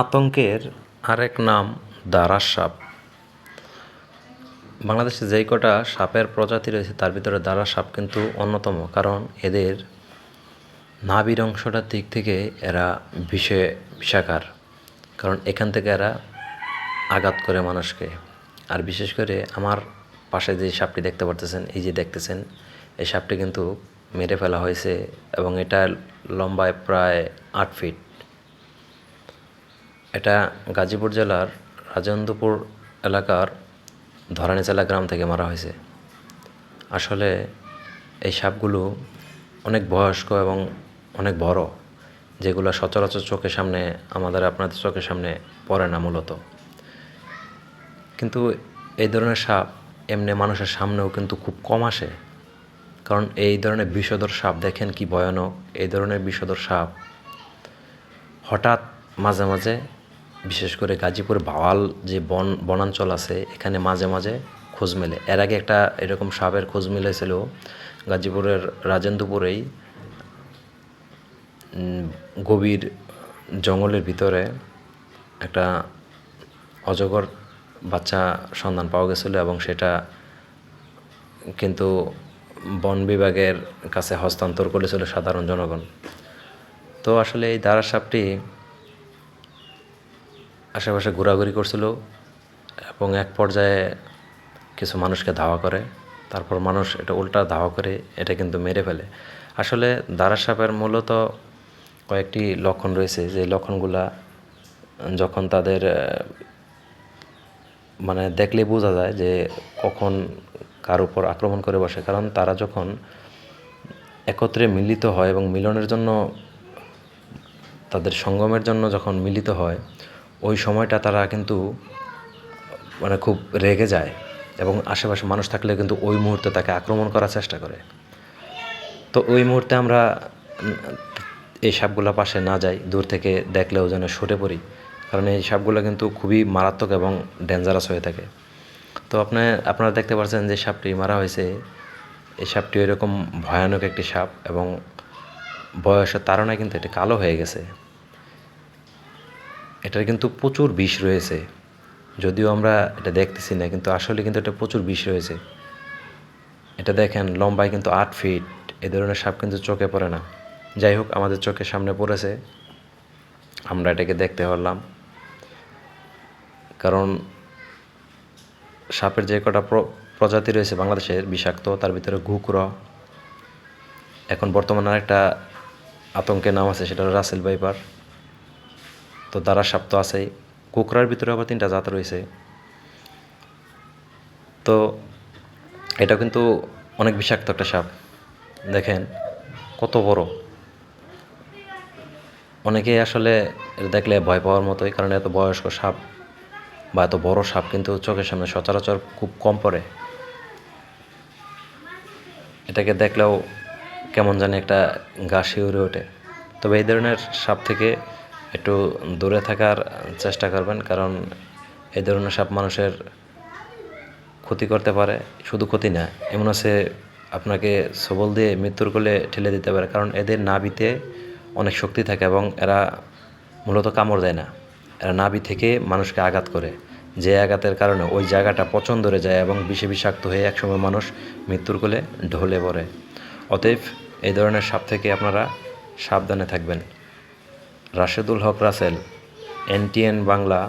আতঙ্কের আরেক নাম দারাস সাপ। বাংলাদেশে যেই কটা সাপের প্রজাতি রয়েছে, তার ভিতরে দারাস সাপ কিন্তু অন্যতম, কারণ এদের নাভির অংশটার দিক থেকে এরা বিষে বিষাকার, কারণ এখান থেকে এরা আঘাত করে মানুষকে। আর বিশেষ করে আমার পাশে যে সাপটি দেখতে পারতেছেন, এই যে দেখতেছেন, এই সাপটি কিন্তু মেরে ফেলা হয়েছে এবং এটা লম্বায় প্রায় আট ফিট। এটা গাজীপুর জেলার রাজেন্দ্রপুর এলাকার ধরানীচালা গ্রাম থেকে মারা হয়েছে। আসলে এই সাপগুলো অনেক বয়স্ক এবং অনেক বড়, যেগুলো সচরাচর চোখের সামনে, আমাদের আপনাদের চোখের সামনে পড়ে না মূলত। কিন্তু এই ধরনের সাপ এমনি মানুষের সামনেও কিন্তু খুব কম আসে। কারণ এই ধরনের বিষধর সাপ দেখেন কি ভয়ানক। এই ধরনের বিষধর সাপ হঠাৎ মাঝে মাঝে বিশেষ করে গাজীপুর ভাওয়াল যে বন, বনাঞ্চল আছে, এখানে মাঝে মাঝে খোঁজ মেলে। এর আগে একটা এরকম সাপের খোঁজ মিলেছিল গাজীপুরের রাজেন্দ্রপুরেই গভীর জঙ্গলের ভিতরে একটা অজগর বাচ্চা সন্ধান পাওয়া গেছিল এবং সেটা কিন্তু বন বিভাগের কাছে হস্তান্তর করেছিল সাধারণ জনগণ। তো আসলে এই দারা সাপটি আশেপাশে ঘোরাঘুরি করছিল এবং এক পর্যায়ে কিছু মানুষকে ধাওয়া করে, তারপর মানুষ এটা উল্টা ধাওয়া করে, এটা কিন্তু মেরে ফেলে। আসলে দারা সাপের মূলত কয়েকটি লক্ষণ রয়েছে, যে লক্ষণগুলা যখন তাদের মানে দেখলে বোঝা যায় যে কখন কার উপর আক্রমণ করে বসে। কারণ তারা যখন একত্রে মিলিত হয় এবং মিলনের জন্য, তাদের সঙ্গমের জন্য যখন মিলিত হয় ওই সময়টা তারা কিন্তু মানে খুব রেগে যায় এবং আশেপাশে মানুষ থাকলে কিন্তু ওই মুহূর্তে তাকে আক্রমণ করার চেষ্টা করে। তো ওই মুহূর্তে আমরা এই সাপগুলো পাশে না যাই, দূর থেকে দেখলেও যেন সরে পড়ি। কারণ এই সাপগুলো কিন্তু খুবই মারাত্মক এবং ডেঞ্জারাস হয়ে থাকে। তো আপনার আপনারা দেখতে পাচ্ছেন যে সাপটি মারা হয়েছে। এই সাপটি এরকম ভয়ানক একটি সাপ এবং বয়সের তাড়নায় কিন্তু এটা কালো হয়ে গেছে। এটার কিন্তু প্রচুর বিষ রয়েছে। যদিও আমরা এটা দেখতেছি না, কিন্তু আসলে কিন্তু এটা প্রচুর বিষ রয়েছে। এটা দেখেন, লম্বায় কিন্তু আট ফিট এ ধরনের সাপ কিন্তু চোখে পড়ে না। যাই হোক, আমাদের চোখের সামনে পড়েছে। আমরা এটাকে দেখতে পারলাম। কারণ সাপের যে কটা প্র- প্রজাতি রয়েছে বাংলাদেশের বিষাক্ত, তার ভিতরে ঘুকুর এখন বর্তমানে আরেকটা আতঙ্কের নাম আছে, সেটা রাসেল ভাইপার। তো দ্বারা সাপ তো আছেই কুকরার ভিতরে আবার তিনটা জাত রয়েছে। তো এটা কিন্তু অনেক বিষাক্ত একটা সাপ। দেখেন, কত বড়। অনেকেই আসলে দেখলে ভয় পাওয়ার মতোই, কারণ এত বয়স্ক সাপ বা এত বড় সাপ কিন্তু চোখের সামনে সচরাচর খুব কম পড়ে। এটাকে দেখলেও কেমন জানি একটা গা শিউরে ওঠে। তবে এই ধরনের সাপ থেকে একটু দূরে থাকার চেষ্টা করবেন, কারণ এই ধরনের সাপ মানুষের ক্ষতি করতে পারে, শুধু ক্ষতি না, এমন আছে আপনাকে সবল দিয়ে মৃত্যুর কোলে ঠেলে দিতে পারে, কারণ এদের নাভিতে অনেক শক্তি থাকে এবং এরা মূলত কামড় দেয় না। এরা নাভি থেকে মানুষকে আঘাত করে, যে আঘাতের কারণে ওই জায়গাটা পচন ধরে যায় এবং বিষে বিষাক্ত হয়ে একসময় মানুষ মৃত্যুর কোলে ঢলে পড়ে। অতএব এই ধরনের সাপ থেকে আপনারা সাবধানে থাকবেন। রাশেদুল হক রাসেল এনটিএন বাংলা